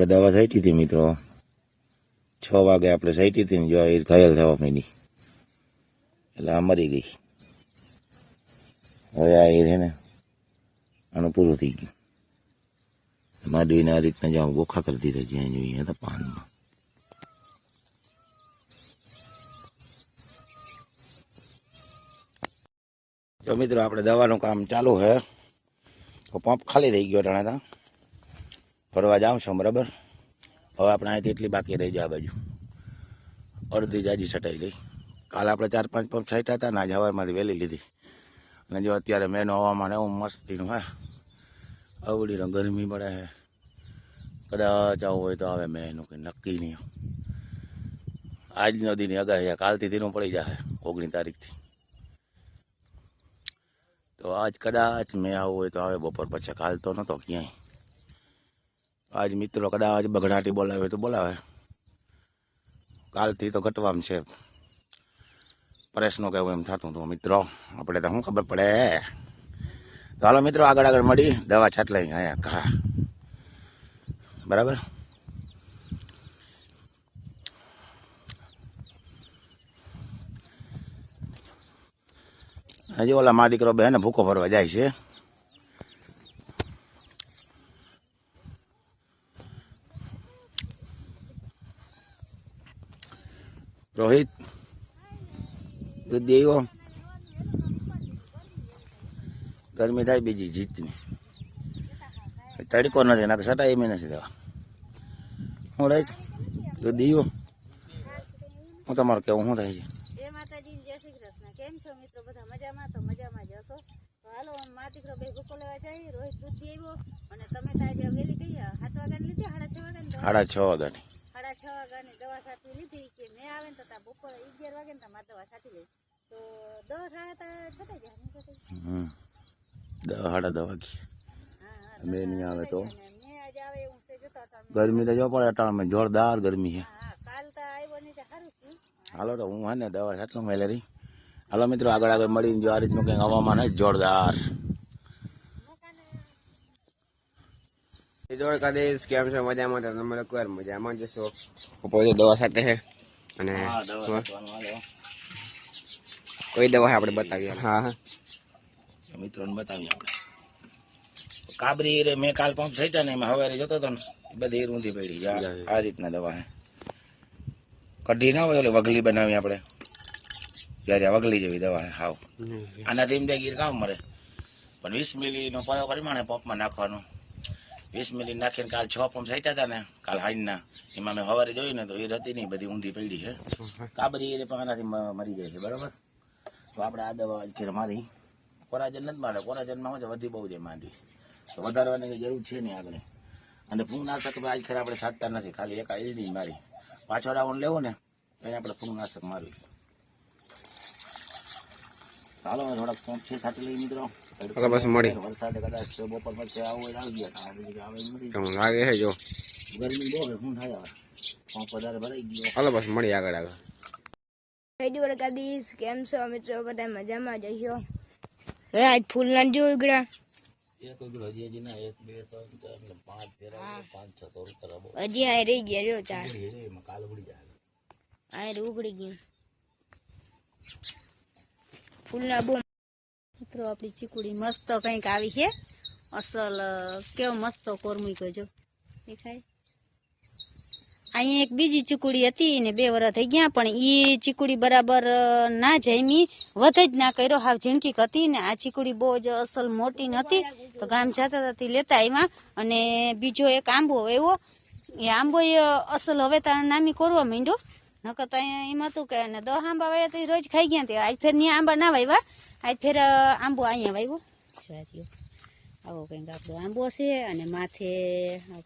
આપણે દવા સાઈટી હતી મિત્રો છ વાગે આપણે સાઈટી હતી ને જો એ ઘાયલ થવા માંડી. એટલે આ મરી ગઈ. હવે આ એ છે ને, આનું પૂરું થઈ ગયું. માંડવીને આ રીતના જાઉં ગોખા કરી દીધા જ્યાં જોઈએ હતા પાનમાં. જો મિત્રો, આપણે દવાનું કામ ચાલુ છે તો પંપ ખાલી થઈ ગયો ટાણે ત્યાં ફરવા જાઉં છું, બરાબર? હવે આપણે અહીંથી એટલી બાકી રહી જાય આ બાજુ. અડધી જાજી છટાઈ ગઈ. કાલે આપણે ચાર પાંચ પંપ છાંટ્યા હતા ને આજે હવારમાંથી વહેલી લીધી. અને જો અત્યારે મેનો હવામાન એવું મસ્તીનું, હે. અવડીનો ગરમી પડે છે. કદાચ આવું હોય તો આવે મેં એનું કંઈ નક્કી નહીં. આજનો નદીની અગાહી કાલથી દીનું પડી જાય ઓગણીસ તારીખથી. તો આજ કદાચ મેં આવું હોય તો આવે, બપોર પછી. કાલ તો નહોતો ક્યાંય. આજ મિત્રો કદાચ બગડાટી બોલાવે તો બોલાવે. કાલથી તો ઘટવામાં છે. પરેશનું કહેવું એમ થતું હતું. મિત્રો, આપણે તો શું ખબર પડે? તો હાલો મિત્રો, આગળ આગળ મળી. દવા છાટ લઈ અહીંયા ઘા. બરાબર? હજી ઓલા મા દીકરો બેન ભૂકો ભરવા જાય છે. રોહિત દૂધ દેવો ગરમી થાય બીજી જીતની. તડકો નથી નાખે સટા એમ નથી દેવા હું રાઈટ તો દીવો હું તમારું કેવું શું થાય છે? કેમ છો મિત્રો? બધા મજામાં? તો મજામાં જ હશો? તો હાલો આમ મા દીકરો બે ભૂકો લેવા રોહિત દૂધ આવ્યો. અને તમે તો આજે વહેલી ગઈ સાત વાગ્યાની લીધી સાડા છ વાગ્યાની દવા સાડા છ વાગ્યાની. છ વાગ્યાની દવા સાચવી લીધી કે મેં આવે ને તો ત્યાં બપોરે અગિયાર વાગે ને તમારે દવા સાચી લઈ તો દસ સાડા છટાઈ જાય નહીં છટાઈ સાડા દવા વાગી મેં નહીં આવે તો. ગરમી તો જો પડે અટાણમાં જોરદાર ગરમી છે. હાલો તો હું હા ને દવા છાટલો મેલેરી હાલો મિત્રો આગળ આગળ મળીને જો આ રીતનું કંઈક હવામાન જોરદાર. કેમ છો? મજામાં? તો કર મજામાં જશો પોતે દવા સાથે છે અને કોઈ દવા આપણે બતાવીએ? હા હા. મિત્રોને બતાવીએ આપણે. કાબરી રે મેં કાલ પંપ થઈ ને એમાં હવે જતો હતો ને બધી ઊંધી પડી. આ રીતના દવા હે. કઢી ના હોય એટલે વગલી બનાવી આપણે. ત્યારે વગલી જેવી દવા હે હાવ. આનાથી એમ ગીર કામ મરે. પણ વીસ મિલીનો પયો પરિમાણે પંપમાં નાખવાનું. વીસ મિલી નાખીને કાલ છ પંપ સાઈટા હતા ને, કાલ હાઈના એમાં મેં હવારે જોયું ને તો એ હતી નહીં, બધી ઊંધી પડી છે. કાબરી એ પણ આનાથી મરી જાય છે, બરાબર? તો આપણે આ દવા કે મારી, કોરાજન નથી મારે કોરાજનમાં શું વધી બહુ છે. માંડવી તો વધારવાની જરૂર છે નહીં આગળ. અને ફૂગનાશક આજ ખરે આપણે છાંટતા નથી. ખાલી એક એલડી મારી. પાછો રાઉન્ડ લેવો ને અહીંયા આપણે ફૂગનાશક મારવી ચાલો થોડાક પંપ છે છાંટી લઈ મિત્રો. ચાલો બસ મળી. વરસાદ કદાચ બપોર પછી આવું હોય તો આવી ગયા આ પછી આવે એમ નથી તમને લાગે છે જો ગરમી બહુ છે શું થાય હવે પંપ વધારે ભરાઈ ગયો ચાલો બસ મળી આગળ આગળ રેડિયો વડગાદીશ કેમ છો મિત્રો બધા મજામાં જશો રે આજ ફૂલ ના જોયું ગળા એક ઉગડો હજી હજી ના એક બે ત્રણ ચાર ને પાંચ ફેરા પાંચ છ તો ઉતરા બહુ હજી આ રહી ગયા રહ્યો ચાર ઉગડી છે, એમાં કાલ ઉગડી જાય આ ઉગડી ગયું ફૂલના બહુ મિત્રો, આપણી ચીકુડી મસ્ત કંઈક આવી છે. અસલ કેવો મસ્ત કોર મૂક્યો જો. દેખાય? અહીંયા એક બીજી ચીકુડી હતી ને બે વરસ થઈ ગયા, પણ એ ચીકુડી બરાબર ના જમી. વધે જ ના કર્યો, હાવ ઝીણકીક હતી ને આ ચીકુડી બહુ જ અસલ મોટી નથી તો ગામ જતા હતા લેતા આવ્યા અને બીજો એક આંબો એવો એ આંબો અસલ હવે તાર નામી કોરવા માંડ્યો. નકર તો અહીંયા એમ હતું કે ને દહ આંબા વાવ્યા તો રોજ ખાઈ ગયા ત્યાં આજ ફેર ત્યાં આંબા ના વાવ્યા આજ ફેર આંબો અહીંયા વાવ્યો જોવા. આવો કંઈક આપણો આંબો છે અને માથે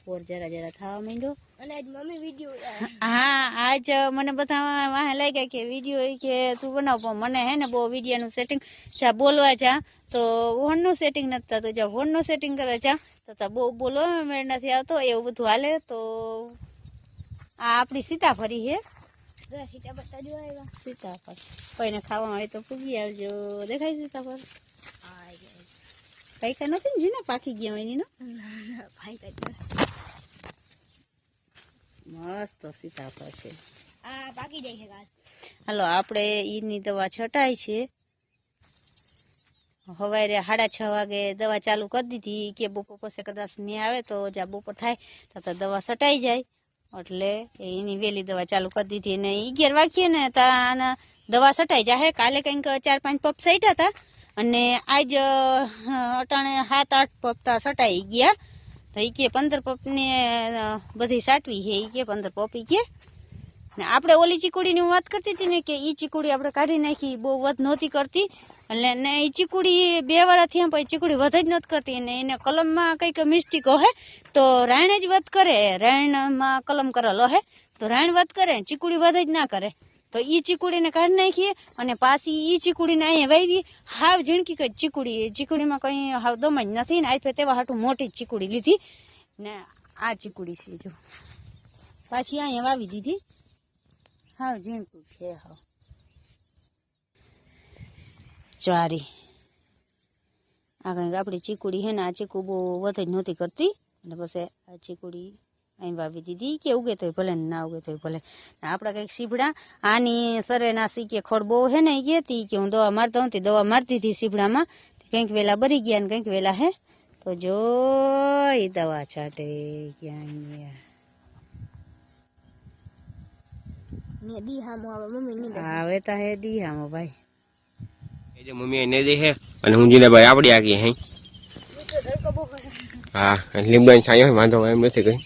કોર જરા જરા થવા માંડ્યો. અને આજ મમ્મી વીડિયો હા આજ મને બધા વાહે લાગ્યા કે વીડિયો એ કે તું બનાવ પણ મને હે ને બહુ વિડીયોનું સેટિંગ જા બોલવા જા. તો ફોનનું સેટિંગ નથી થતું. જા ફોનનું સેટિંગ કરવા જા. તો તા બહુ બોલવા મેળ નથી આવતો. એવું બધું હાલે. તો આ આપણી સીતાફળી છે સીતાફળ. કોઈને ખાવા હોય તો પૂગી આવજો. દેખાય સીતાફળ? પાઈકા નથી ને જીના? પાકી ગયા એની મસ્ત સીતાફળ છે. પાકી જાય છે હાલો આપણે ઈની દવા છટાય છે. સવારે સાડા છ વાગે દવા ચાલુ કરી દીધી. કે બપોર પછી કદાચ નહીં આવે તો જ્યાં બપોર થાય તો તો દવા છટાઈ જાય. એટલે એની વહેલી દવા ચાલુ કરી દીધી ને ઈગ્યાર વાખીએ ને ત્યાં આના દવા છટાઈ જાહે. કાલે કંઈક ચાર પાંચ પપ સટ્યા હતા અને આજ અટાણે સાત આઠ પપ તા છટાઈ ગયા. તો એ કે પંદર પપને બધી સાટવી છે એ કે પંદર પપ ઈ કે ને આપણે ઓલી ચીકુડીની હું વાત કરતી હતી ને કે એ ચીકુડી આપણે કાઢી નાખી બહુ વધ નહોતી કરતી. એટલે ને એ ચીકુડી બે વાર થયા પછી ચીકુડી વધ જ નથી કરતી. ને એને કલમમાં કંઈક મિસ્ટેક હે, તો રાયણે જ વધ કરે. રાયણમાં કલમ કરેલો હે, તો રાયણ વધ કરે ચીકુડી વધ જ ના કરે. તો એ ચીકુડીને કાઢી નાખીએ અને પાછી એ ચીકુડીને અહીંયા વાવી હાવ ઝીણકી કઈ ચીકુડી ચીકુડીમાં કંઈ હાવ દમ જ નથી ને આફે તેવા હાટું મોટી ચીકુડી લીધી. ને આ ચીકુડી છે જો. પાછી અહીંયા વાવી દીધી. હાવ ઝીણકું છે હાવ. ચારી આ કંઈક આપણી ચીકુડી ને, આ ચીકુ બહુ વધે જ નહોતી કરતી. અને પછી આ ચીકુડી અહીં વાવી દીધી. કે ઉગે તોય ભલે ને ઉગે તોય ભલે. આપણા કંઈક સીભડા આની સરે ના સીકે ખોડ બહુ હે ને એ કહેતી કે હું દવા મારતો હતી દવા મારતી હતી સીભડામાં કંઈક વેલા બરી ગયા ને કંઈક વેલા હે. તો જો દવા છાંટે ક્યાં ને દી હામો આવે મમ્મી ની આવે તા હે દી આમો ભાઈ. એ જે મમ્મી એને દે છે અને હું જીને ભાઈ આપડી આખી હે. હા લીમડાની છાંયો વાંધો એમ નથી કઈ.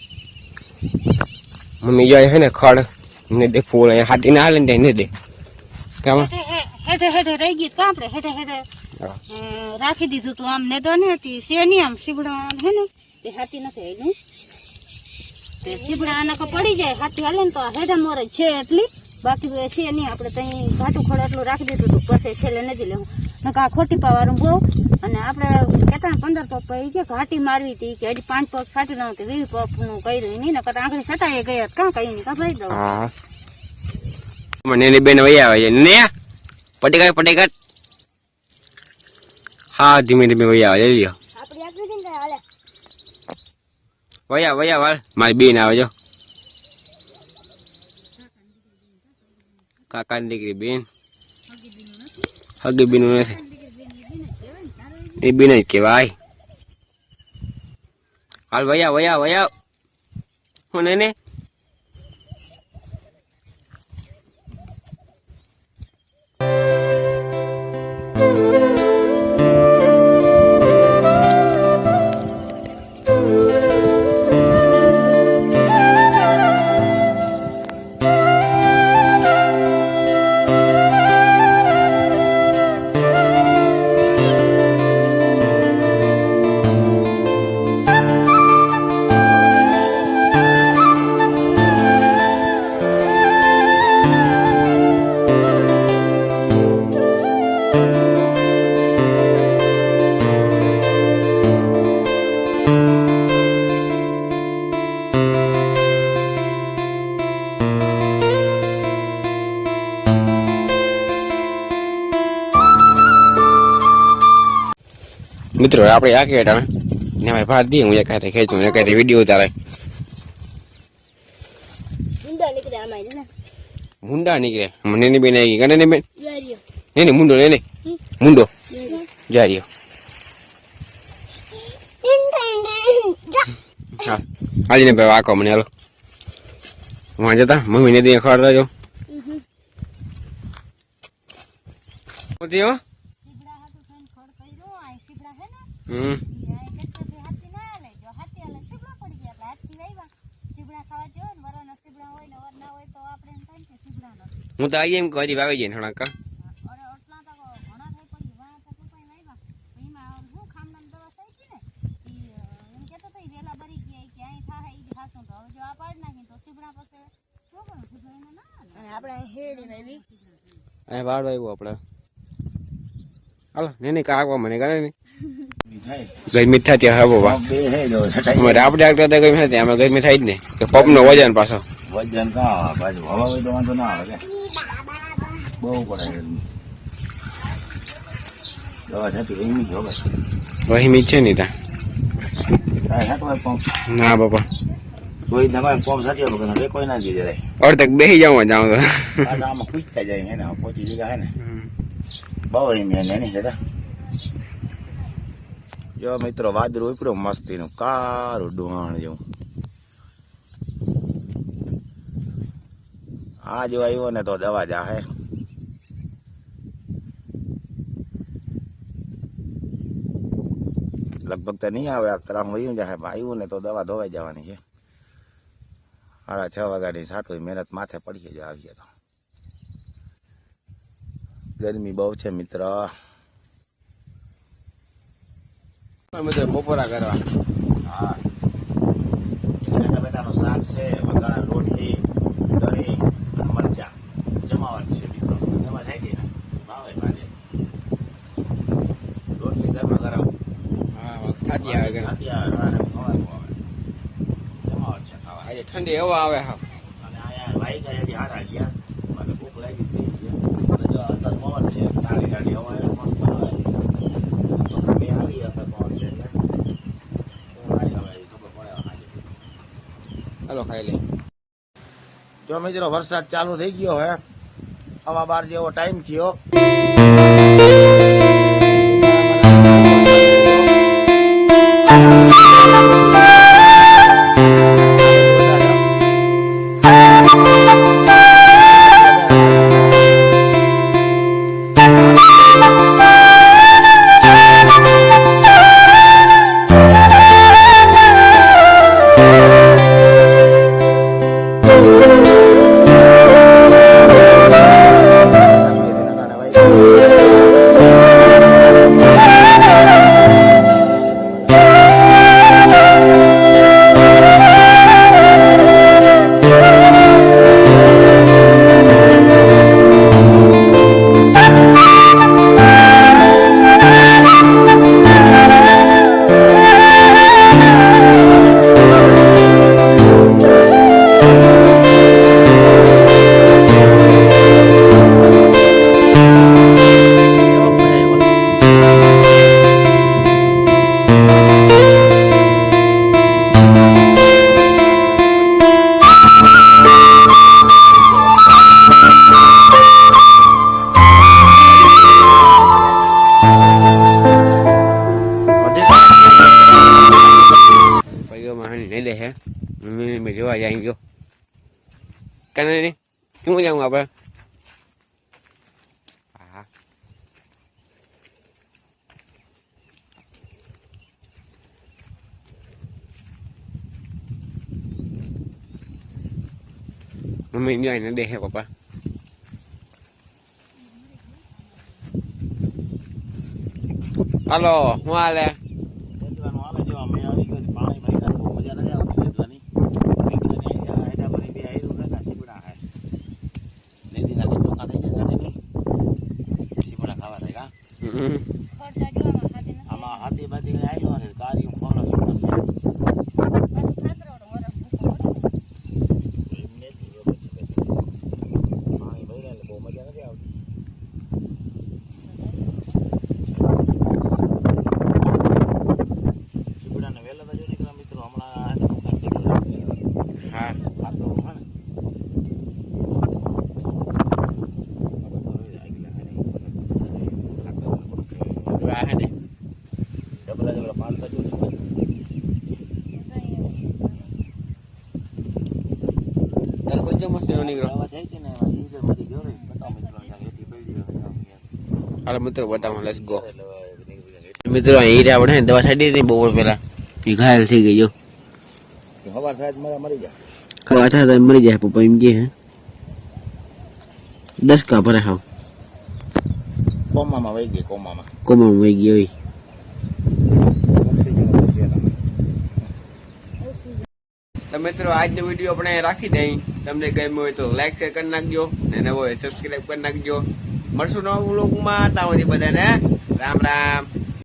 મમ્મી જાય છે ને ખડ ને દે ફૂલ અહીંયા હાથી ના હાલે ને ત્યાં દે. કામાં? હેઠે હેઠે રહી ગઈ તો આપણે હેઠે હેઠે. રાખી દીધું તું આમ ને તો ને હતી સે નહીં આમ સીબડા હે ને? તે હાથી નથી આવી પડી જાય, હાથી હાલે ને તો હેડા મોરે છે એટલી. બાકી છે નહીં, આપણે ત્યાં ઘાટું ખડ એટલું રાખી દીધું હતું, પછી છેલ્લે નથી લેવું. નકા ખોટી પાવાનું બહુ, અને આપણે કેટલા, પંદર પગ એ કે ઘાટી મારવી હતી, કે હજી પાંચ પગ છાટી ના હતી, વીસ પગનું કર્યું નહીં, નકર આંખડી છટાઈ ગયા કાં કઈ નહીં કાં ભાઈ દઉં મને બેન વહી આવે છે. ને પટી કાઢ હા, ધીમે ધીમે વહી આવે લ્યો આપડી આકરી દિન હાલે વયા વયા, વાળ. મારી બેન આવે જો. કાકાની દીકરી બેન. હગી બેન નથી. એ બેન જ કહેવાય. હાલ વયા વયા વયા. હું ને મિત્રો આપણે આ કે ટાણે. ને ભાઈ ભાત દઈએ હું એકાતે ખેંચું એકાતે વીડિયો ઉતારે મુંડા નીકળે મને ની. બેન આવી ગણે ની બેન નહીં ને ને મુંડો નહીં મુંડો. જારીઓ હાજી ને ભાઈ વાકો મને હાલો. વાં જતા. મમ્મી ને ત્યાં જો રહેજો પોતી હો હમ હાથી ના હાલે જો હાથી હાલે સીબડા પડી ગયા એટલે હાથી વાવ્યા સીબડા ખાવા જો ને વરાના સીબડા હોય ને વર ના હોય તો આપણે એમ થાય ને કે સીબડા નથી હું તો આવી એમ કે હજી વાવી જાય થોડાક અરે એટલા તો ઘણા થઈ પડી વાહ તો કોઈ વાવ્યા એમાં હું ખામણાની દવા થઈ ગઈ ને ઈ અ, એમ કહેતો તો ઈ વેલા બરી ગયા ઈ કે અહીં થાય ઈ જ હાસું તો હવે જો આ પાડી નાખી તો સીબડા પછી શું કરું સીબડા એને ના હાલે અને આપણે અહીં હેડી ભાઈ અહીં વાળ વાવ્યું આપણે હાલો ને ને કાકવા મને ગણે ને થાય ગરમી જ થતી હવે બાબા બે હે જો છટાઈ અમારે આપણે આગળ તો ગરમી થતી આમાં ગરમી થાય જ ને કે પપનો વજન પાછો વજન કા બાજુ હવા હોય તો વાંધો ના આવે કે બહુ પડે ગરમી. દવા થતી એમ જ હવે વહીમી જ છે ને ત્યાં કાંઈ હાટવાય પંપ ના બાપા કોઈ ના કોઈ ફોર્મ સાચી વગર રે કોઈ ના દીધે રે અડધક બેસી જાઉં જાઉં તો પાછા આમાં કૂદતા જાય હે ને પહોંચી જગ્યા હે ને બહુ એમ એને નહીં જતા જો મિત્રો, વાદળું ઉપડ્યું, મસ્તીનું કારું ડુહાણ જેવું. આ જો આવ્યો ને તો દવા જાહે. લગભગ તો નહીં આવે, આ તરામ વયું જાહે આવ્યું ને તો દવા ધોવાઈ જવાની છે. સાડા છ વાગ્યાની સાટું મહેનત માથે પડીએ જ આવીએ તો. ગરમી બહુ છે મિત્ર. મિત્રો બપોરા કરવા. હા. ટમેટાનું શાક છે વઘારા રોટલી દહીં મરચા. જમાવટ છે મિત્રો. એમાં થાય ને ભાવે ભાજે રોટલી ગરમા ગરમ. હા થાકી આવે કે આવે ખવાનું આવે જમાવટ છે ખાવા આજે ઠંડી હવા આવે હા. અને અહીંયા વાઈ ગયા એથી હાડા ગયા. મને ભૂખ લાગી અને અત્યારે પવન છે તાળી તાળી હવા મસ્ત આવે. તો બે આવી અત્યારે પવન છે એટલે હું આવી હવે ખબર પડે આજે હાલો, ખાઈ લે. જો મિત્રો, વરસાદ ચાલુ થઈ ગયો હે. હવા બાર જેવો ટાઈમ થયો. บิ้งมันไม่เหนื่อยนะเด็กกว่าปะอ๋อว่าอะไร હાલો મિત્રો બતાવો લેટ્સ ગો મિત્રો અહીં આપણે દવા છાડી હતી બપોર પેલા એ ઘાયલ થઈ ગઈ જો. હવાર થાય મરી જાય. ખવા થાય મરી જાય પપ્પા એમ કે હે. દસ કા ભરે હાવ. કોમામાં વહી ગઈ કોમામાં. કોમામાં વહી ગઈ હોય. તો મિત્રો, આજનો વીડિયો આપણે રાખી દઈ. તમને ગમ્યો હોય તો લાઈક શેર કરી નાખજો. અને નવો હોય સબસ્ક્રાઈબ કરી નાખજો. મળશું નવા બ્લોગમાં ત્યાં બધાને રામ રામ.